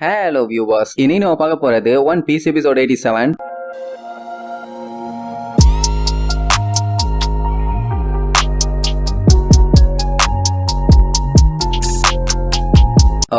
Hello viewers இனி நம்ம பார்க்க போறது one piece episode eighty seven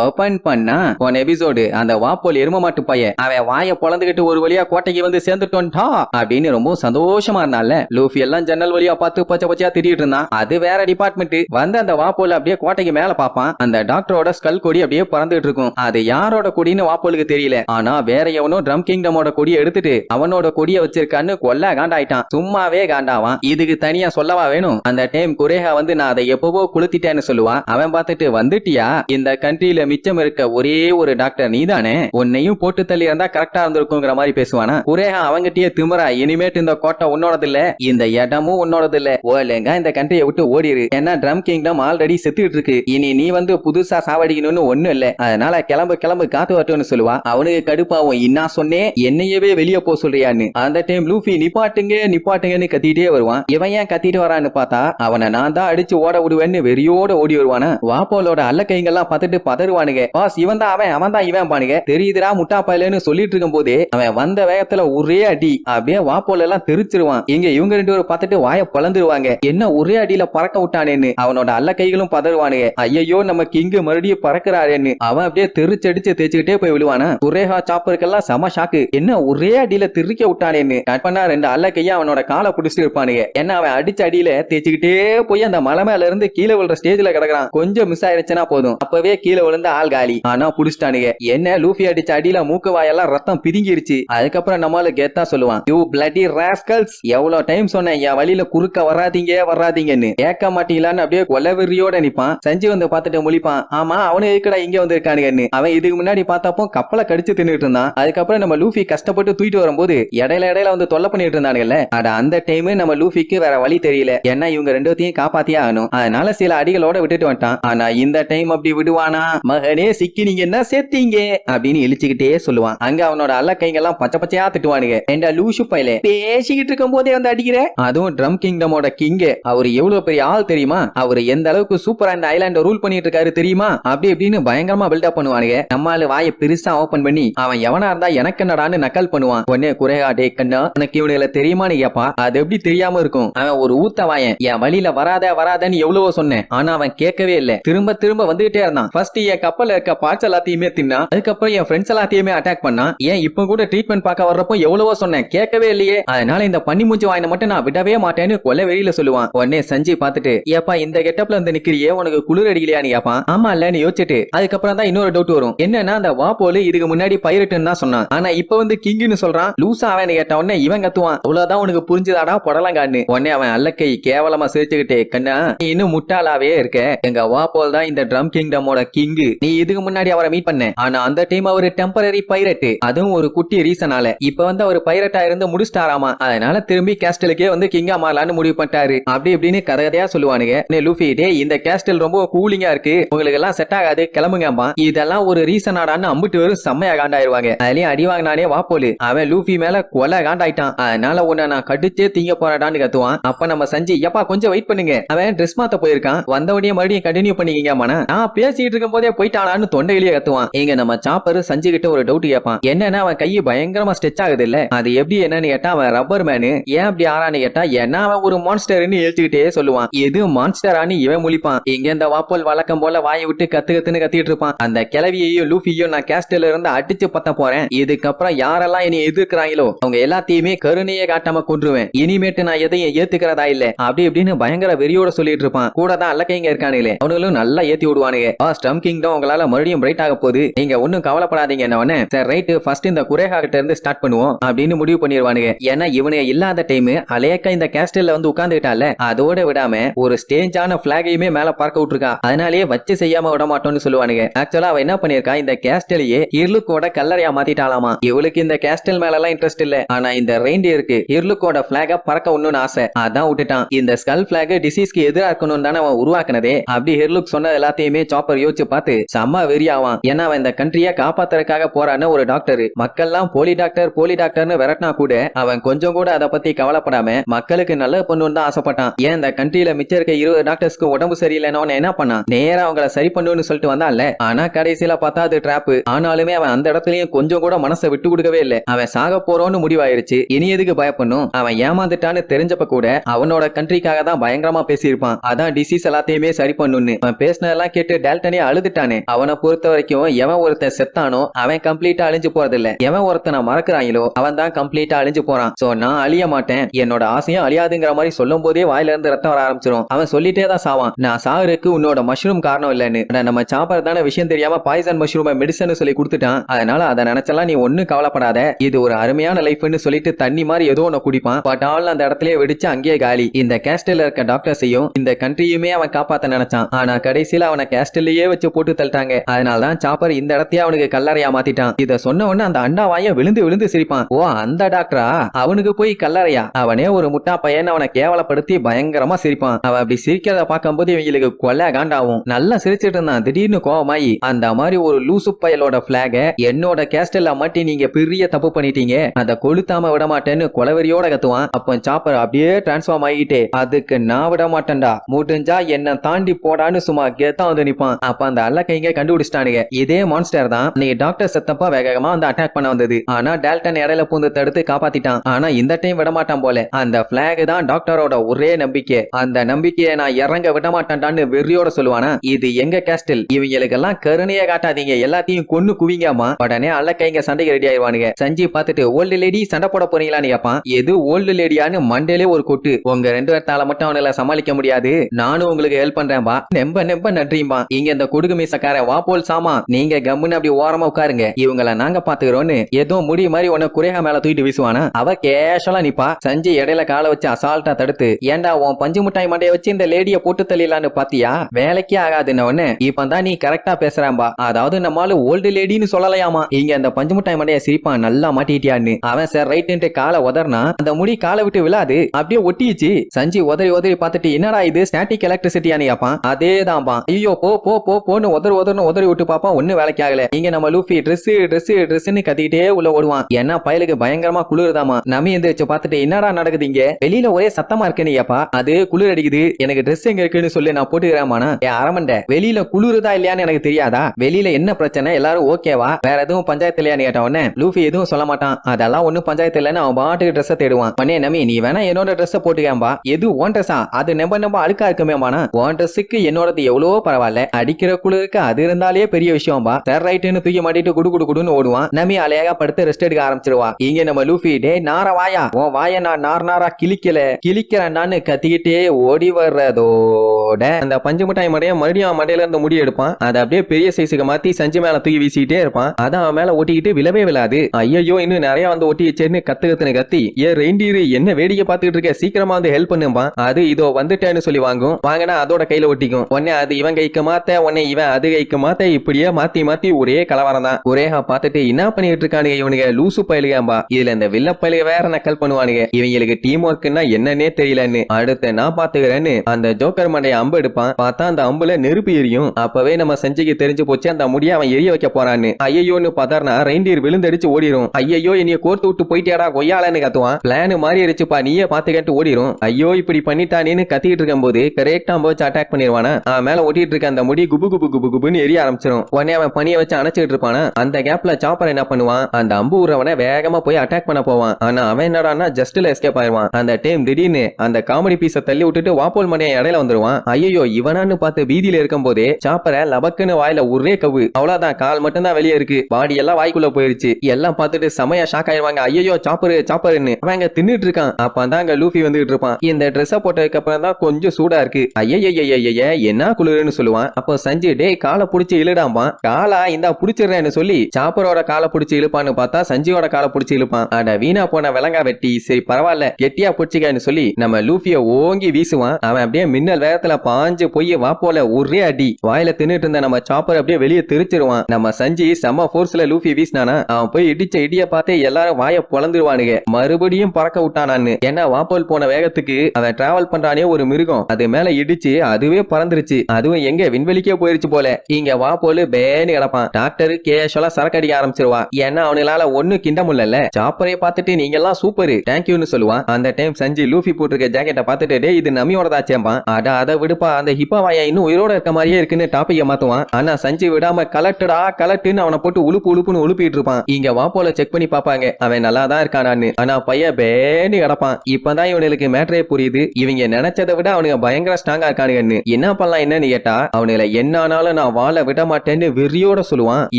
open பண்ணா போன எபிசோடு அந்த வாப்போல் எரும மாட்டு பையன் அவன் வாயை பொழந்துகிட்டு ஒரு வழியா கோட்டைக்கு வந்து சேர்ந்துட்டோன்டா அப்படின்னு ரொம்ப சந்தோஷமா இருந்தான்ல. லூஃபி எல்லாம் ஜன்னல் வழியா பார்த்து பச்சை பச்சையா திரியிட்டு இருந்தான். அது வேற டிபார்ட்மெண்ட் வந்து அந்த வாப்போல் அப்படியே கோட்டைக்கு மேல பார்ப்பான். அந்த டாக்டரோட ஸ்கல் கொடி அப்படியே பறந்துட்டு இருக்கும். அது யாரோட கொடின்னு வாப்போலுக்கு தெரியல. ஆனா வேற எவனோ ட்ரம் கிங்டமோட கொடியை எடுத்துட்டு அவனோட கொடியை வச்சிருக்கான்னு கொல்ல காண்டாயிட்டான். சும்மாவே காண்டாவான். இதுக்கு தனியா சொல்லவா வேணும்? அந்த டைம் குரேகா வந்து நான் அதை எப்பவோ குளுத்திட்டேன்னு சொல்லுவான் அவன் பார்த்துட்டு வந்துட்டியா? இந்த கண்ட்ரியில மிச்சம் இருக்க ஒரே ஒரு டாக்டர் நீதானே? உன்னையும் போட்டு தள்ளி இருந்தா கரெக்டா இருந்திருக்குங்கிற மாதிரி பேசுவானா? ஒரே அவங்கிட்டயே திமிரா இனிமேட்டு இந்த கோட்டை உன்னோடது இல்ல இந்த இடமும் உன்னோடது இல்ல ஓலேங்க இந்த கண்ட்ரியை விட்டு ஓடிரு. ஏன்னா ட்ரம் கிங்டம் ஆல்ரெடி செத்துக்கிட்டு இருக்கு. இனி நீ வந்து புதுசா சாவடிக்கணும்னு ஒண்ணும் இல்ல. அதனால கிளம்பு கிளம்பு காத்து வரட்டும்னு சொல்லுவா. அவனுக்கு கடுப்பாவும் இன்னா சொன்னே என்னையவே வெளியே போக சொல்றியான்னு. அந்த டைம் லூஃபி நிப்பாட்டுங்க நிப்பாட்டுங்கன்னு கத்திட்டே வருவான். இவன் ஏன் கத்திட்டு வரான்னு பார்த்தா அவனை நான் தான் அடிச்சு ஓட விடுவேன்னு வெறியோட ஓடி வருவானா? வாப்போலோட அல்ல கைங்கெல்லாம் பார்த்துட்டு பானுங்க பாஸ் இவன் தான் அவன் அவன் தான் இவன் பானுங்க. தெரியுதுடா முட்டா பயலன்னு சொல்லிட்டு இருக்கும் போதே அவன் வந்த வேகத்துல ஒரே அடி அப்படியே வாப்போல எல்லாம் தெரிச்சிருவான். இங்க இவங்க ரெண்டு பேரும் பார்த்துட்டு வாய பழந்துருவாங்க. என்ன ஒரே அடியில பறக்க விட்டானேன்னு. அவனோட அல்ல கைகளும் பதறுவானுங்க. ஐயையோ நம்ம கிங்கு மறுபடியும் பறக்குறாருன்னு. அவன் அப்படியே தெரிச்சடிச்சு தேய்ச்சிக்கிட்டே போய் விழுவானா? குரேஹா சாப்பருக்கெல்லாம் செம ஷாக்கு என்ன ஒரே அடியில திருக்க விட்டானேன்னு. கட் பண்ணா ரெண்டு அல்ல கையா அவனோட காலை பிடிச்சிட்டு இருப்பானுங்க. என்ன அவன் அடிச்ச அடியில தேய்ச்சிக்கிட்டே போய் அந்த மலை மேல இருந்து கீழே விழுற ஸ்டேஜ்ல கிடக்குறான். கொஞ்சம் மிஸ் ஆயிருச்சுன்னா போதும். அப்பவே கீழே விழுந்து ஆள் காலி ஆனா புடிச்சிட்டானுங்க. என்ன லூஃபி அடிச்ச அடியில மூக்கு வாயெல்லாம் ரத்தம் பிதுங்கிருச்சு. அதுக்கப்புறம் நம்மளால கெத்தா சொல்லுவான். யூ பிளட்டி ராஸ்கல்ஸ் எவ்வளவு டைம் சொன்னேன். என் வழியில குறுக்க வராதீங்க வராதீங்கன்னு. கேட்க மாட்டீங்களான்னு அப்படியே கொலவெறியோட நிப்பான். செஞ்சு வந்து பார்த்துட்டு முழிப்பான். ஆமா அவனு இருக்கடா இங்க வந்து இருக்கானுங்கன்னு அவன் இதுக்கு முன்னாடி பார்த்தப்போ கப்பலை கடிச்சு தின்னுட்டு இருந்தான். அதுக்கப்புறம் நம்ம லூஃபி கஷ்டப்பட்டு தூக்கிட்டு வரும்போது இடையில இடையில வந்து தொல்லை பண்ணிட்டு இருந்தானுங்கல்ல. அட அந்த டைம் நம்ம லூஃபிக்கு வேற வழி தெரியல. ஏன்னா இவங்க ரெண்டுத்தையும் காப்பாத்தியே ஆகணும். அதனால சில அடிகளோட விட்டுட்டு வந்துட்டான். ஆனா இந்த டைம் அப்படி விடுவானா? மகனே சிக்கி நீங்க என்ன சேர்த்தீங்க? அப்படின்னு இழிச்சுக்கிட்டே சொல்லுவான். அங்க அவனோட அல்ல கைங்கெல்லாம் பச்சை பச்சையா திட்டுவானுங்க. ஏண்டா லூசு பையலே? பேசிக்கிட்டு இருக்கும் போதே வந்து அடிக்கிற? அதுவும் ட்ரம் கிங்டமோட கிங் அவர் எவ்வளவு பெரிய ஆள் தெரியுமா? அவர் எந்த அளவுக்கு சூப்பரா இந்த ஐலாண்ட ரூல் பண்ணிட்டு இருக்காரு தெரியுமா? அப்படி இப்படின்னு பயங்கரமா பில்டப் பண்ணுவானுங்க. நம்மால வாயை பெருசா ஓபன் பண்ணி அவன் எவனா இருந்தா எனக்கு என்னடான்னு நக்கல் பண்ணுவான். உடனே குறையா டே கண்ணா உனக்கு இவனுகளை தெரியுமான்னு கேப்பா? அது எப்படி தெரியாம இருக்கும்? அவன் ஒரு ஊத்த வாயன். என் வழியில வராத வராதன்னு எவ்வளவோ சொன்னேன். ஆனா அவன் கேட்கவே இல்ல. திரும்ப திரும்ப வந்துகிட்டே இருந்தான். ஃபர்ஸ்ட் கப்பல்ல இருக்க பார்ட்ஸ் எல்லாத்தையுமே தின்னா அதுக்கப்புறம் என் ஃப்ரெண்ட்ஸ் எல்லாத்தையுமே அட்டாக் பண்ணா ஏன் இப்ப கூட ட்ரீட்மெண்ட் பார்க்க வர்றப்போ எவ்வளவோ சொன்னேன். கேட்கவே இல்லையே. அதனால இந்த பண்ணி மூஞ்சி வாயின மட்டும் நான் விடவே மாட்டேன்னு கொலை வெளியில சொல்லுவான். உடனே சஞ்சய் பார்த்துட்டு ஏப்பா இந்த கெட்டப்ல வந்து நிக்கிறியே உனக்கு குளிர் அடிக்கலையான்னு கேப்பான் ஆமா இல்லன்னு யோசிச்சுட்டு. அதுக்கப்புறம் தான் இன்னொரு டவுட் வரும். என்னன்னா அந்த வாப்போலு இதுக்கு முன்னாடி பைரட்டுன்னு தான் சொன்னான். ஆனா இப்ப வந்து கிங்னு சொல்றான். லூசா அவன் கேட்ட உடனே இவன் கத்துவான். அவ்வளவுதான் உனக்கு புரிஞ்சுதாடா புடலங்கான்னு. உடனே அவன் அல்லக்கை கேவலமா சிரிச்சுக்கிட்டே கண்ணா நீ இன்னும் முட்டாளாவே இருக்க. எங்க வாப்போல் தான் இந்த ட்ரம் கிங்டமோட கிங்கு நீ இதுக்கு முன்னாடி அவரை மீட் பண்ண. ஆனா அந்த டைம் அவரு டெம்பரரி பைரட் அதுவும் ஒரு குட்டி ரீசனால இப்ப வந்து அவர் பைரட்டா இருந்து முடிச்சிட்டாராமா? அதனால திரும்பி கேஸ்டலுக்கே வந்து கிங்கா மாறலான்னு முடிவு பண்ணிட்டாரு. அப்படி இப்படின்னு கதை கதையா சொல்லுவானுங்க லூஃபி டே இந்த கேஸ்டல் ரொம்ப கூலிங்கா இருக்கு. உங்களுக்கு எல்லாம் செட் ஆகாது. கிளம்புங்கம்மா. இதெல்லாம் ஒரு ரீசனாடான்னு அம்பிட்டு வரும் செம்மையா காண்டாயிருவாங்க. அதுலயும் அடி வாங்கினானே வாப்போலு அவன் லூஃபி மேல கொலை காண்டாயிட்டான். அதனால உன்னை நான் கடிச்சே திங்க போறாடான்னு கத்துவான். அப்ப நம்ம சஞ்சி எப்பா கொஞ்சம் வெயிட் பண்ணுங்க. அவன் ட்ரெஸ் மாத்த போயிருக்கான். வந்தவனே மறுபடியும் கண்டினியூ பண்ணிக்கிங்க மன நான் பேசிட்டு இருக்கும் போதே போயிட்டானான்னு தொண்டையிலேயே கத்துவான். இங்க நம்ம சாப்பர் சஞ்சு கிட்ட ஒரு டவுட் கேட்பான் என்னன்னா அவன் கை பயங்கரமா ஸ்ட்ரெச் ஆகுது இல்ல அது எப்படி என்னன்னு கேட்டா அவன் ரப்பர் மேனு ஏன் அப்படி ஆறான்னு கேட்டா என்ன அவன் ஒரு மான்ஸ்டர்னு எழுத்துக்கிட்டே சொல்லுவான். எது மான்ஸ்டரான்னு இவன் முழிப்பான். இங்க இந்த வாப்போல் வழக்கம் போல வாயை விட்டு கத்து கத்துன்னு கத்திட்டு இருப்பான். அந்த கிளவியையும் லூஃபியையும் நான் கேஸ்டல்ல இருந்து அடிச்சு பத்த போறேன். இதுக்கப்புறம் யாரெல்லாம் என்னை எதிர்க்கிறாங்களோ அவங்க எல்லாத்தையுமே கருணையே காட்டாம கொன்றுவேன். இனிமேட்டு நான் எதையும் ஏத்துக்கிறதா இல்ல. அப்படி இப்படின்னு பயங்கர வெறியோட சொல்லிட்டு இருப்பான். கூட தான் அல்லக்கைங்க இருக்கானுங்களே. அவனுங்களும் நல்லா ஏத்தி விடுவானுங்க. ஸ்டம் கிங்டம் உங்களால மறுபடியும் பிரைட் ஆக போகுது. நீங்க ஒன்னும் கவலைப்படாதீங்க என்ன சார் ரைட்டு ஃபர்ஸ்ட் இந்த குரேகா கிட்ட இருந்து ஸ்டார்ட் பண்ணுவோம் அப்படின்னு முடிவு பண்ணிடுவானுங்க ஏன்னா இவனுங்க இல்லாத டைம் அலேக்கா இந்த கேஸ்டல்ல வந்து உட்கார்ந்துட்டால அதோட விடாம ஒரு ஸ்டேஜான பிளாகையுமே மேல பார்க்க விட்டுருக்கா. அதனாலேயே வச்சு செய்யாம விட மாட்டோம்னு சொல்லுவானுங்க. ஆக்சுவலா அவன் என்ன பண்ணிருக்கா? இந்த கேஸ்டலையே இருளுக்கோட கல்லறையா மாத்திட்டாலாமா இவளுக்கு இந்த கேஸ்டல் மேல எல்லாம் இன்ட்ரெஸ்ட் இல்ல. ஆனா இந்த ரெயின்டியருக்கு இருளுக்கோட பிளாக பறக்க ஒண்ணுன்னு ஆசை. அதான் விட்டுட்டான். இந்த ஸ்கல் பிளாக் டிசீஸ்க்கு எதிரா இருக்கணும் தானே அவன் உருவாக்குனதே. அப்படி ஹெர்லுக் சொன்ன எல்லாத்தையுமே சாப்பர் யோசிச்சு பார்த்து செம்ம வெறியாவான். ஏன்னா அவன் இந்த கண்ட்ரியை காப்பாத்துறதுக்காக போறான்னு ஒரு டாக்டர் மக்கள்லாம் போலி டாக்டர் போலி டாக்டர்னு விரட்டினா கூட அவன் கொஞ்சம் கூட அதை பத்தி கவலைப்படாம மக்களுக்கு நல்ல பண்ணுன்னு தான் ஆசைப்பட்டான். ஏன் இந்த கண்ட்ரியில மிச்சம் இருக்க இருபது டாக்டர்ஸ்க்கு உடம்பு சரியில்லைன்னு என்ன பண்ணான்? நேரா அவங்கள சரி பண்ணுன்னு சொல்லிட்டு வந்தான்ல. ஆனா கடைசியில பார்த்தா அது டிராப் ஆனாலுமே அவன் அந்த இடத்துலயும் கொஞ்சம் கூட மனசை விட்டு கொடுக்கவே இல்லை. அவன் சாக போறோம்னு முடிவாயிருச்சு. இனி எதுக்கு பயப்படணும்? அவன் ஏமாந்துட்டான்னு தெரிஞ்சப்ப கூட அவனோட கண்ட்ரிக்காக தான் பயங்கரமா பேசியிருப்பான். அதான் டிசீஸ் எல்லாத்தையுமே சரி பண்ணுன்னு அவன் பேசினதெல்லாம் கேட்டு டேல்டனே அழுதுட்டான். அவனை பொறுத்த வரைக்கும் எவன் ஒருத்தன் செத்தானோ அவன் கம்ப்ளீட்டா அழிஞ்சு போறது இல்ல எவன் ஒருத்தனை மறக்கிறாங்களோ அவன் தான் கம்ப்ளீட்டா அழிஞ்சு போறான். சோ நான் அழிய மாட்டேன். என்னோட ஆசையும் அழியாதுங்கிற மாதிரி சொல்லும் போதே வாயில இருந்து ரத்தம் வர ஆரம்பிச்சிரும். அவன் சொல்லிட்டே தான் சாவான். நான் சாகுறதுக்கு உன்னோட மஷ்ரூம் காரணம் இல்லைன்னு. நம்ம சாப்பர் தானே விஷயம் தெரியாம பாய்சன் மஷ்ரூமை மெடிசன் சொல்லி கொடுத்துட்டான். அதனால அதை நினைச்சலாம் நீ ஒன்னும் கவலைப்படாத. இது ஒரு அருமையான லைஃப்னு சொல்லிட்டு தண்ணி மாதிரி ஏதோ ஒன்னு குடிப்பான். பட் ஆள் அந்த இடத்துலயே வெடிச்சு அங்கேயே காலி. இந்த கேஸ்டல்ல இருக்க டாக்டர்ஸையும் இந்த கண்ட்ரியுமே அவன் காப்பாத்த நினைச்சான். ஆனா கடைசியில அவனை கேஸ்டல்லையே வச்சு போட்டு தள்ளிட்டாங்க. அதனால தான் சாப்பர் இந்த இடத்தையே அவனுக்கு கல்லறையா மாத்திட்டான். இத சொன்ன உடனே அந்த அண்டா வாய விழுந்து விழுந்து சிரிப்பான். ஓ அந்த டாக்டரா? அவனுக்கு போய் கல்லறையா? அவனே ஒரு முட்டா பையன் அவனை கேவலப்படுத்தி பயங்கரமா சிரிப்பான். அவன் அப்படி சிரிக்கிறத பார்க்கும்போது இவங்களுக்கு கொலை காண்டாவும் நல்லா சிரிச்சிட்டு இருந்தான். திடீர்னு கோவமாயி அந்த மாதிரி ஒரு லூசு பயலோட பிளாக என்னோட கேஸ்டல்ல மாட்டி நீங்க பெரிய தப்பு பண்ணிட்டீங்க. அதை கொளுத்தாம விட மாட்டேன்னு கொலவெறியோட கத்துவான். அப்ப சாப்பர் அப்படியே டிரான்ஸ்ஃபார்ம் ஆகிட்டே அதுக்கு நான் விட மாட்டேன்டா. முடிஞ்சா என்ன தாண்டி போடான்னு சும்மா கெத்தா வந்து நிப்பான். அப்ப அந்த அல்ல கைங்க கண்டுபிடிச்சிட்டானுங்க. இதே மான்ஸ்டர் தான். நீ டாக்டர் செத்தப்பா வேகமா வந்து அட்டாக் பண்ண வந்தது. ஆனா டால்டன் இடையில பூந்து தடுத்து காப்பாத்திட்டான். ஆனா இந்த டைம் விட மாட்டான் போல. அந்த பிளாக் தான் டாக்டரோட ஒரே நம்பிக்கை. அந்த நம்பிக்கையை நான் இறங்க விடமாட்டான்டான்னு வெறியோட சொல்லுவானா? இது எங்க கேஸ்டில் இவங்களுக்கெல்லாம் கருணையை காட்டாதீங்க. எல்லாத்தையும் கொன்னு குவிங்காமா? உடனே அல்ல கைங்க சண்டைக்கு ரெடி ஆயிடுவானுங்க சஞ்சி பார்த்துட்டு ஓல்டு லேடி சண்டை போட போறீங்களான்னு கேப்பான். எது ஓல்டு லேடியான்னு மண்டேலே ஒரு கொட்டு. உங்க ரெண்டு பேர்த்தால மட்டும் அவனால சமாளிக்க முடியாது. நானும் உங்களுக்கு ஹெல்ப் பண்றேன்பா. நெம்ப நெம்ப நன்றியும்பா இங்க இந்த கொடுகு மீசக்கார வா போல் சாமா நீங்க கம்முன்னு அப்படி ஓரமா உட்காருங்க. இவங்கள நாங்க பாத்துக்கிறோம்னு ஏதோ முடி மாதிரி உன்ன குறைகா மேல தூக்கிட்டு வீசுவானா? அவ கேஷலா நிப்பா. சஞ்சி இடையில கால வச்சு அசால்ட்டா தடுத்து ஏன்டா உன் பஞ்சு மிட்டாய் மண்டைய வச்சு இந்த லேடிய போட்டு தள்ளிடலான்னு பாத்தியா? வேலைக்கே ஆகாதுன்னு ஒண்ணு இப்பதான் நீ கரெக்டா பேசுறான்பா அதாவது நம்மால ஓல்டு லேடின்னு சொல்லலையாமா? இங்க அந்த பஞ்சு மிட்டாய் மண்டைய சிரிப்பான் நல்லா மாட்டிட்டியான்னு அவன் சார் ரைட்டு காலை உதறனா அந்த முடி காலை விட்டு விழாது அப்படியே ஒட்டிச்சு சஞ்சி உதறி உதறி பார்த்துட்டு என்னடா இது? ஸ்டாட்டிக் எலக்ட்ரிசிட்டியான்னு கேப்பான் அதேதான்பா. ஐயோ போ போ போ போன்னு உதறி உதறன்னு உதறி விட்டு பாப்பான் ஒண்ணு வேலைக்கு ஆகல. இங்க நம்ம லூஃபி ட்ரெஸ் ட்ரெஸ் ட்ரெஸ்ன்னு கத்திக்கிட்டே உள்ள ஓடுவான். ஏன்னா பயலுக்கு பயங்கரமா குளிருதாமா நம்ம எந்திரிச்சு பார்த்துட்டு என்னடா நடக்குது இங்க? வெளியில ஒரே சத்தமா இருக்கேன்னு ஏப்பா அது குளிர் அடிக்குது. எனக்கு ட்ரெஸ் எங்க இருக்குன்னு சொல்லி நான் போட்டுக்கிறேன் ஏன் அரமண்ட வெளியில குளிருதா இல்லையான்னு எனக்கு தெரியாதா? வெளியில என்ன பிரச்சனை? எல்லாரும் ஓகேவா வேற எதுவும் பஞ்சாயத்து இல்லையான்னு கேட்ட உடனே லூஃபி எதுவும் சொல்ல மாட்டான். அதெல்லாம் ஒண்ணும் பஞ்சாயத்து இல்லைன்னு அவன் பாட்டுக்கு ட்ரெஸ் தேடுவான். பண்ணே நம்பி நீ வேணா என்னோட ட்ரெஸ் போட்டுக்கேன்பா. எது ஓன் ட்ரெஸ்ஸா அது நம்ப நம்ப அழுக்கா இருக்குமே மானா ஓன் ட்ரெஸ்ஸுக்கு என்னோடது எவ்வளவோ பரவாயில்ல. அடிக்கிற குளிருக்கு அது இருந்தாலே பெரிய விஷயம்பா. சர் ரைட்டுன்னு தூக்கி மாட்டிட்டு குடு குடு குடுன்னு ஓடுவான். நம்மி அலையாக படுத்து ரெஸ்ட் எடுக்க ஆரம்பிச்சிருவா இங்க நம்ம லூஃபி டே நார வாயா? உன் வாய நான் நார் நாரா கிளிக்கல கிளிக்கிறேன்டான்னு கத்திக்கிட்டே ஓடி வர்றதோட அந்த பஞ்சு மிட்டாய் மடைய மறுபடியும் மடையில இருந்து முடி எடுப்பான். அதை அப்படியே பெரிய சைஸுக்கு மாத்தி சஞ்சு மேல தூக்கி வீசிக்கிட்டே இருப்பான். அதான் அவன் மேல ஒட்டிக்கிட்டு விழவே விழாது. ஐயோ இன்னும் நிறைய வந்து ஒட்டி வச்சேன்னு கத்து கத்துன கத்தி ஏ ரெயின்டீர் என்ன வேடிக்கை பார்த்துட்டு இருக்க? சீக்கிரமா வந்து ஹெல்ப் பண்ணுப்பான் அது இதோ வந்துட்டேன்னு சொல்லி வாங்கும். வாங்கினா அதோட கையில ஒட்டிக்கும். உடனே அது இவன் கைக்கு மாத்த உடனே இவன் அதுகைக்கு மாத்த இப்படியே மாத்தி மாத்தி ஒரே கலவரம் தான் ஒரேஹா பார்த்துட்டு என்ன பண்ணிட்டு இருக்கானுங்க இவனுங்க? லூசு பயலுகாம்பா இதுல இந்த வில்ல பயலுக வேற நக்கல் பண்ணுவானுங்க? இவங்களுக்கு டீம் ஒர்க்னா என்னன்னே தெரியலன்னு. அடுத்து நான் பாத்துக்கிறேன்னு அந்த ஜோக்கர் மண்டைய அம்பு எடுப்பான். பார்த்தா அந்த அம்புல நெருப்பு எரியும். அப்பவே நம்ம செஞ்சுக்கு தெரிஞ்சு போச்சு. அந்த முடிய அவன் எரிய வைக்க போறான்னு. ஐயோன்னு பார்த்தா ரெயின்டீர் விழுந்தடிச்சு ஓடிரும். ஐயோ என்னைய கோர்த்து விட்டு போயிட்டேடா கொய்யாலன்னு கத்துவான். பிளான் மாறி இருச்சுப்பா நீயே பாத்துக்கிட்டு ஓடிரும். ஐயோ இப்படி பண்ணிட்டானேன்னு கத்திட்டு இருக்கும் போது கரெக்டா போச்சு அட்டாக் பண்ணிடுவானா அவன் மேல ஓட்டிட்டு இருக்க அந்த முடி குபு குபு குபு குபுன்னு எரிய ஆரம்பிச்சிடும் உடனே அவன் பனியை வச்சு அணைச்சிட்டு இருப்பானா? அந்த கேப்ல சாப்பர் என்ன பண்ணுவான்? அந்த அம்பு ஊறவனை வேகமா போய் அட்டாக் பண்ண போவான். ஆனா அவன் என்னடான்னா ஜஸ்ட்ல எஸ்கேப் ஆயிருவான். அந்த டைம் திடீர்னு அந்த காமெடி பீஸ தள்ளி விட்டுட்டு வாப்போல் மணியை இடையில வந்துருவான். ஐயோ இவனான்னு பார்த்து வீதியில இருக்கும் போதே சாப்பரை லபக்குன்னு வாயில ஒரே கவு அவ்வளவுதான் கால் மட்டும் தான் வெளியே இருக்கு. பாடி எல்லாம் வாய்க்குள்ள போயிருச்சு. எல்லாம் பார்த்துட்டு செமையா ஷாக் ஆயிருவாங்க. ஐயோ சாப்பரு சாப்பருன்னு அவன் அங்க தின்னுட்டு இருக்கான். அப்ப அங்க லூஃபி வந்துட்டு இருப்பான். இந்த ட்ரெஸ்ஸை போட்டதுக்கு அப்புறம் தான் கொஞ்சம் சூடா இருக்கு. ஐயய்யய்யய்ய என்ன குளிருன்னு சொல்லுவான். அப்போ சஞ்சய் டே காலை புடிச்சு இழுடாம்பான். காலா இந்தா பிடிச்சிடுறேன்னு சொல்லி சாப்பரோட காலை பிடிச்சி இழுப்பான்னு பார்த்தா சஞ்சீவோட காலை பிடிச்சி இழுப்பான். அட வீணா போன விலங்கா வெட்டி சரி பரவாயில்ல கெட்டியா புடிச்சிக்கன்னு சொல்லி நம்ம லூஃபிய ஓங்கி வீசுவான். அவன் அப்படியே மின்னல் வேகத்துல பாஞ்சு போய் வாப்போல ஒரே அடி. வாயில தின்னுட்டு இருந்த நம்ம சாப்பர் அப்படியே வெளியே திரிச்சிருவான். நம்ம சஞ்சி செம்ம ஃபோர்ஸ்ல லூஃபி வீசினானா அவன் போய் இடிச்ச இடிய பார்த்தே எல்லாரும் வாய பொழந்துருவானுங்க. மறுபடியும் பறக்க விட்டானான்னு. ஏன்னா வாப்போல் போன வேகத்துக்கு அவன் டிராவல் பண்றானே ஒரு மிருகம். அது மேல இடிச்சு அதுவே பறந்துருச்சு. அதுவும் எங்க விண்வெளிக்கே போயிருச்சு போல. போல இங்க வா போல பேனு கிடப்பான். டாக்டர் கேஷுவலா சரக்கு அடிக்க ஆரம்பிச்சிருவா. ஏன்னா அவனால ஒண்ணு கிண்ட முடியல சாப்பரைய பார்த்துட்டு நீங்க எல்லாம் சூப்பர் தேங்க்யூன்னு சொல்லுவான். அந்த டைம் சஞ்சய் லூஃபி போட்டிருக்க ஜாக்கெட்டை பார்த்துட்டு டேய் இது நமியோடதாச்சேம்பான். அட அதை விடுப்பா. அந்த ஹிப்பாவாயா இன்னும் உயிரோட இருக்க மாதிரியே இருக்குன்னு டாபிக்க மாத்துவான். ஆனா சஞ்சய் விடாம கலட்டுடா கலட்டுன்னு அவனை போட்டு உழுப்பு உழுப்புன்னு உழுப்பிட்டு இருப்பான். இங்க வா போல செக் பண்ணி பாப்பாங்க. அவன் நல்லா தான் இருக்கானான்னு. ஆனா பையன் பேனு கிடப்பான். இப்பதான் இவனுக்கு மேட்டரே புரியுது. இவங்க நினைச்சதை விட அவனுங்க பயங்கர ஸ்ட்ராங்கா இருக்கானுங்கன்னு. என்ன பண்ணலாம் என்னன்னு கேட்டா அவனுல என்ன ஆனாலும் நான் வாழ விட மாட்டேன்னு வெறியோட சொல்லுவான்.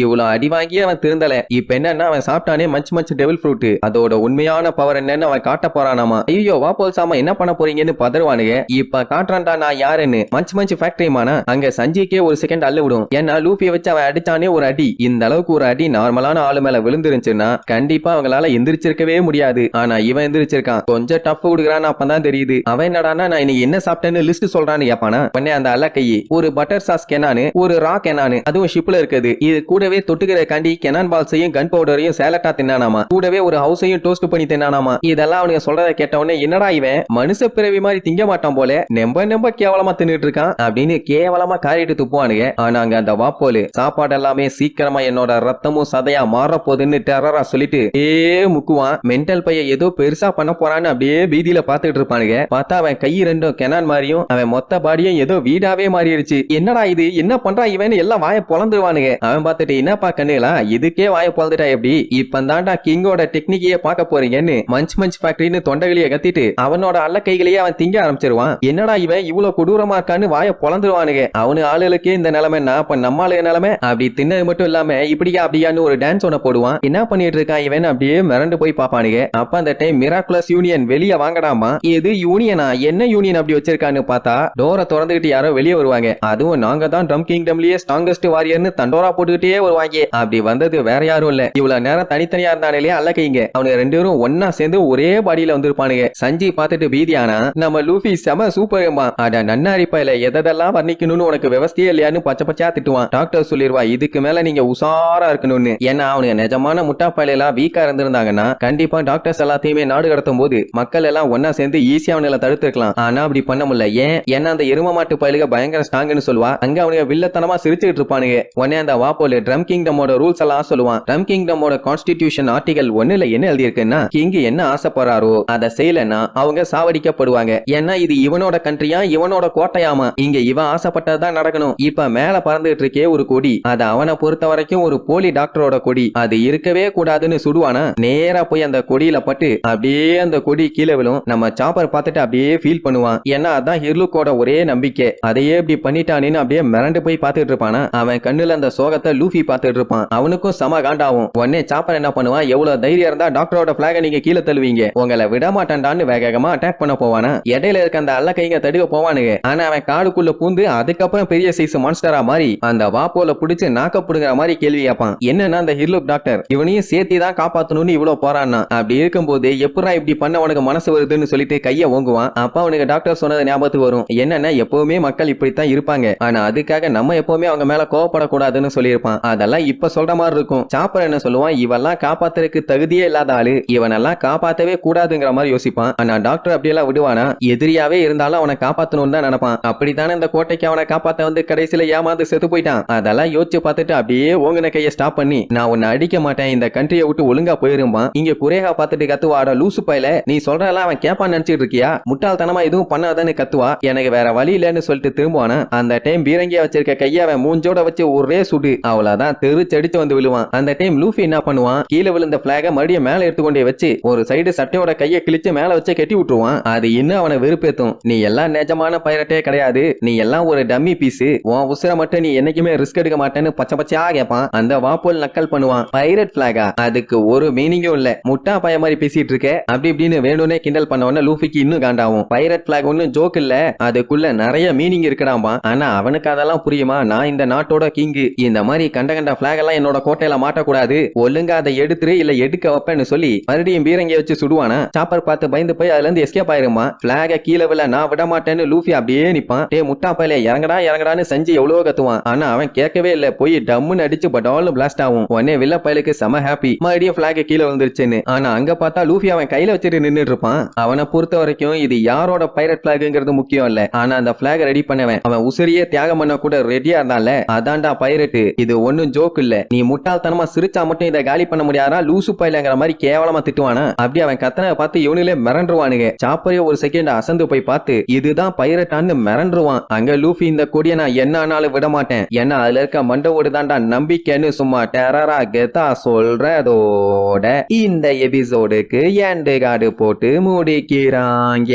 இவ்வளவு அடி வாங்கி அவன் திருந்தல. இப்ப என்னன்னா அவன் சாப்பிட்டானே மச் மச் டெவில் ஃப்ரூட் அதோட உண்மையான பவர் என்னன்னு அவன் காட்ட போறானாமா. ஐயோ வா போல் சாமா என்ன பண்ண போறீங்கன்னு பதறுவானுங்க. இப்ப காட்டுறான்டா நான் யாருன்னு. மச் மச் ஃபேக்டரி மானா அங்க சஞ்சிக்கே ஒரு செகண்ட் அள்ளு விடும். ஏன்னா லூபிய வச்சு அவன் அடிச்சானே ஒரு அடி. இந்த அளவுக்கு ஒரு அடி நார்மலான ஆளு மேல விழுந்துருந்துச்சுன்னா கண்டிப்பா அவங்களால எந்திரிச்சிருக்கவே முடியாது. ஆனா இவன் எந்திரிச்சிருக்கான். கொஞ்சம் டஃப் கொடுக்குறான்னு அப்பதான் தெரியுது. அவன் என்னடான்னா நான் இன்னைக்கு என்ன சாப்பிட்டேன்னு லிஸ்ட் சொல்றான்னு கேப்பானா. உடனே அந்த அல்லக்கையை ஒரு பட்டர் சாஸ் கேனானு ஒரு ஒரு ரா கெனானு அதுவும் ஷிப்ல இருக்குது. இது கூடவே தொட்டுக்கிற கண்டி கெனான் பால்ஸையும் கன் பவுடரையும் சேலட்டா தின்னானாமா? கூடவே ஒரு ஹவுஸையும் டோஸ்ட் பண்ணி தின்னானாமா? இதெல்லாம் அவனுக்கு சொல்றத கேட்ட என்னடா இவன்? மனுஷ பிறவி மாதிரி திங்க மாட்டான் போல. நெம்ப நெம்ப கேவலமா தின்னுட்டு இருக்கான். அப்படின்னு கேவலமா காரிட்டு துப்புவானுங்க. ஆனாங்க அந்த வாப்போலு சாப்பாடு எல்லாமே சீக்கிரமா என்னோட ரத்தமும் சதையா மாற போகுதுன்னு டெரரா சொல்லிட்டு ஏ முக்குவான். மென்டல் பைய ஏதோ பெருசா பண்ண போறான்னு அப்படியே பீதியில பாத்துட்டு இருப்பானுங்க. பார்த்தா அவன் கை ரெண்டும் கெனான் மாதிரியும் அவன் மொத்த பாடியும் ஏதோ வீடாவே மாறிடுச்சு. என்னடா இது? என்ன பண்ற பண்றான் இவன் எல்லாம் வாய பொழந்துருவானுங்க? அவன் பார்த்துட்டு என்னப்பா கண்ணுகளா இதுக்கே வாய பொழந்துட்டா எப்படி? இப்ப தாண்டா கிங்கோட டெக்னிக்கையே பார்க்க போறீங்கன்னு மஞ்ச் மஞ்ச் ஃபேக்டரின்னு தொண்டகளிய கத்திட்டு அவனோட அல்ல கைகளையே அவன் திங்க ஆரம்பிச்சிருவான். என்னடா இவன் இவ்வளவு கொடூரமா இருக்கான்னு வாய பொழந்துருவானுங்க? அவனு ஆளுகளுக்கே இந்த நிலைமைன்னா அப்ப நம்ம ஆளுக நிலைமை? அப்படி தின்னது மட்டும் இல்லாம இப்படியா அப்படியான்னு ஒரு டான்ஸ் ஒண்ண போடுவான். என்ன பண்ணிட்டு இருக்கான் இவன்? அப்படியே மிரண்டு போய் பாப்பானுங்க அப்ப அந்த டைம் மிராக்குலஸ் யூனியன் வெளியே வாங்கடாமா? இது யூனியனா என்ன யூனியன் அப்படி வச்சிருக்கான்னு பார்த்தா டோரை திறந்துகிட்டு யாரோ வெளியே வருவாங்க. அதுவும் நாங்க தான் ட்ரம் கிங்டம் கிங்டம்லயே ஸ்ட்ராங்கஸ்ட் வாரியர்னு தண்டோரா போட்டுக்கிட்டே வருவாங்க. அப்படி வந்தது வேற யாரும் இல்ல. இவ்வளவு நேரம் தனித்தனியா இருந்தானே அல்ல கைங்க. ரெண்டு பேரும் ஒன்னா சேர்ந்து ஒரே பாடியில வந்திருப்பானுங்க. சஞ்சி பார்த்துட்டு பீதியானா நம்ம லூஃபி செம சூப்பர் அட நன்னாரி இல்ல எதெல்லாம் வர்ணிக்கணும்னு உனக்கு விவஸ்தையே இல்லையான்னு பச்சை பச்சையா திட்டுவான். டாக்டர் சொல்லிடுவா இதுக்கு மேல நீங்க உஷாரா இருக்கணும்னு. ஏன்னா அவனுங்க நிஜமான முட்டா வீக்கா இருந்திருந்தாங்கன்னா கண்டிப்பா டாக்டர்ஸ் எல்லாத்தையுமே நாடு கடத்தும் போது மக்கள் எல்லாம் ஒன்னா சேர்ந்து ஈஸியா அவனுங்களை தடுத்துருக்கலாம். ஆனா அப்படி பண்ண முடியல. ஏன்? ஏன்னா அந்த எரும மாட்டு பயலுக பயங்கர ஸ்ட்ராங்னு சொல்லுவா. அங்க அவனுங்க மூர்க்கத்தனமா சிரிச்சுட்டு இருப்பானுங்க. உடனே அந்த வாப்போல ட்ரம் கிங்டமோட ரூல்ஸ் எல்லாம் சொல்லுவான். ட்ரம் கிங்டமோட கான்ஸ்டிடியூஷன் ஆர்டிகல் ஒண்ணுல என்ன எழுதியிருக்குன்னா கிங் என்ன ஆசைப்படுறாரோ அதை செய்யலன்னா அவங்க சாவடிக்கப்படுவாங்க. ஏன்னா இது இவனோட கண்ட்ரியா இவனோட கோட்டையாமா? இங்க இவன் ஆசைப்பட்டதுதான் நடக்கணும். இப்ப மேல பறந்துட்டு இருக்கே ஒரு கொடி. அது அவனை பொறுத்த வரைக்கும் ஒரு போலி டாக்டரோட கொடி. அது இருக்கவே கூடாதுன்னு சுடுவானா? நேரா போய் அந்த கொடியில பட்டு அப்படியே அந்த கொடி கீழே விழும். நம்ம சாப்பர் பார்த்துட்டு அப்படியே ஃபீல் பண்ணுவான். ஏன்னா அதான் ஹிர்லுக்கோட ஒரே நம்பிக்கை. அதையே இப்படி பண்ணிட்டானேன்னு அப்படியே மிரண்டு போய் பார்த்துட்டு இருப்பானா அவன் கண்ணுல அந்த சோகத்தை லூஃபி பார்த்துட்டு இருப்பான் அவனுக்கும் சம காண்டாவும் உடனே சாப்பர் என்ன பண்ணுவான்? எவ்வளவு தைரியம் இருந்தா டாக்டரோட பிளாக நீங்க கீழே தள்ளுவீங்க. உங்களை விட மாட்டான்டான்னு வேகமா அட்டாக் பண்ண போவானா? இடையில இருக்க அந்த அல்ல கைங்க தடுக்க போவானுங்க. ஆனா அவன் காடுக்குள்ள பூந்து அதுக்கப்புறம் பெரிய சைஸ் மான்ஸ்டரா மாதிரி அந்த வாப்போல புடிச்சு நாக்க புடுங்குற மாதிரி கேள்வி கேட்பான். என்னன்னா அந்த ஹிர்லுக் டாக்டர் இவனையும் சேர்த்தி தான் காப்பாத்தணும்னு இவ்வளவு போறான்னா? அப்படி இருக்கும்போது எப்படா இப்படி பண்ண உனக்கு மனசு வருதுன்னு சொல்லிட்டு கைய ஓங்குவான்? அப்ப அவனுக்கு டாக்டர் சொன்னது ஞாபகத்துக்கு வரும். என்னன்னா எப்பவுமே மக்கள் இப்படித்தான் இருப்பாங்க. ஆனா அதுக்காக நம்ம எப்பவுமே அவங்க மேல கோவப்படக்கூடாதுன்னு சொல்லியிருப்பான். அதெல்லாம் இப்ப சொல்ற மாதிரி இருக்கும். சாப்பர் என்ன சொல்லுவான்? இவெல்லாம் காப்பாத்துறதுக்கு தகுதியே இல்லாத ஆளு. இவனெல்லாம் காப்பாத்தவே கூடாதுங்கிற மாதிரி யோசிப்பான். ஆனா டாக்டர் அப்படியெல்லாம் விடுவானா? எதிரியாவே இருந்தாலும் அவனை காப்பாத்தணும்னு தான் நினைப்பான். அப்படித்தானே இந்த கோட்டைக்கு அவனை காப்பாத்த வந்து கடைசியில ஏமாந்து செத்து போயிட்டான். அதெல்லாம் யோசிச்சு பார்த்துட்டு அப்படியே ஓங்கின கையை ஸ்டாப் பண்ணி நான் உன்னை அடிக்க மாட்டேன். இந்த கண்ட்ரியை விட்டு ஒழுங்கா போயிருப்பான் இங்க குறையா பார்த்துட்டு கத்துவாட லூசு பையில. நீ சொல்றதெல்லாம் அவன் கேப்பான்னு நினைச்சிட்டு இருக்கியா? முட்டாள்தனமா எதுவும் பண்ணாதான்னு கத்துவா. எனக்கு வேற வழி இல்லைன்னு சொல்லிட்டு திரும்புவானா? அந்த டைம் பீரங்கியா வச்சிருக்க கையை அவன் மூஞ்சோட வச்சு ஒரே சுடு. அவ்வளவுதான் தெரு செடிச்சு வந்து விழுவான். அந்த டைம் லூஃபி என்ன பண்ணுவான்? கீழே விழுந்த பிளாக மறுபடியும் மேல எடுத்துக்கொண்டே வச்சு ஒரு சைடு சட்டையோட கையை கிழிச்சு மேல வச்சு கட்டி விட்டுருவான். அது இன்னும் அவனை வெறுப்பேத்தும். நீ எல்லாம் நிஜமான பைரட்டே கிடையாது. நீ எல்லாம் ஒரு டம்மி பீஸ் உன் உசுர மட்டும் நீ என்னைக்குமே ரிஸ்க் எடுக்க மாட்டேன்னு பச்சை பச்சையா கேட்பான். அந்த வாப்போல் நக்கல் பண்ணுவான். பைரட் பிளாகா அதுக்கு ஒரு மீனிங்கும் இல்ல. முட்டா பய மாதிரி பேசிட்டு இருக்க. அப்படி இப்படின்னு வேணும்னே கிண்டல் பண்ண உடனே லூஃபிக்கு இன்னும் காண்டாவும் பைரட் பிளாக் ஒன்னும் ஜோக் இல்ல. அதுக்குள்ள நிறைய மீனிங் இருக்கடாமா ஆனா அவனுக்கு அதெல்லாம் புரியுமா நான் இந்த நாட்டோட கிங்கு இந்த மாதிரி கண்ட கண்ட பிளாக் எல்லாம் என்னோட கோட்டையில மாட்டக்கூடாது. ஒழுங்கா அதை எடுத்துரு இல்ல எடுக்க வைப்பேன்னு சொல்லி மறுபடியும் பீரங்கிய வச்சு சுடுவானா? சாப்பர் பார்த்து பயந்து போய் அதுல இருந்து எஸ்கேப் ஆயிருமா பிளாக கீழே விழ நான் விட மாட்டேன்னு லூஃபி அப்படியே நிப்பான். டே முட்டா பையில இறங்கடா இறங்கடான்னு செஞ்சு எவ்வளவோ கத்துவான். ஆனா அவன் கேட்கவே இல்ல. போய் டம்முன்னு அடிச்சு பட்டாலும் பிளாஸ்ட் ஆகும். உடனே வில்ல பயலுக்கு செம ஹாப்பி மறுபடியும் பிளாக கீழே வந்துருச்சுன்னு ஆனா அங்க பார்த்தா லூஃபி அவன் கையில வச்சுட்டு நின்னுட்டு இருப்பான் அவனை பொறுத்த வரைக்கும் இது யாரோட பைரட் பிளாக்ங்கிறது முக்கியம் இல்ல. ஆனா அந்த பிளாக் ரெடி பண்ணவன். அவன் உசிரியே தியாகம் பண்ண கூட ரெடியா இருந்தால அதான்டா பைரட்டு இது ஒண்ணும் ஜோக் இல்ல. நீ முட்டாள்தனமா சிரிச்சா மட்டும் இதை காலி பண்ண முடியாதா? லூசு பைலங்கிற மாதிரி கேவலமா திட்டுவானா? அப்படி அவன் கத்தனை பார்த்து இவனிலே மிரண்டுருவானுங்க. சாப்பரே ஒரு செகண்ட் அசந்து போய் பார்த்து இதுதான் பைரட்டான்னு மிரண்டுருவான். அங்க லூஃபி இந்த கொடியை நான் என்ன ஆனாலும் விட மாட்டேன். ஏன்னா அதுல இருக்க மண்டவோடு தான்டா நம்பிக்கைன்னு சும்மா டெரரா கெத்தா சொல்றதோட இந்த எபிசோடுக்கு எண்டு கார்டு போட்டு முடிக்கிறாங்க.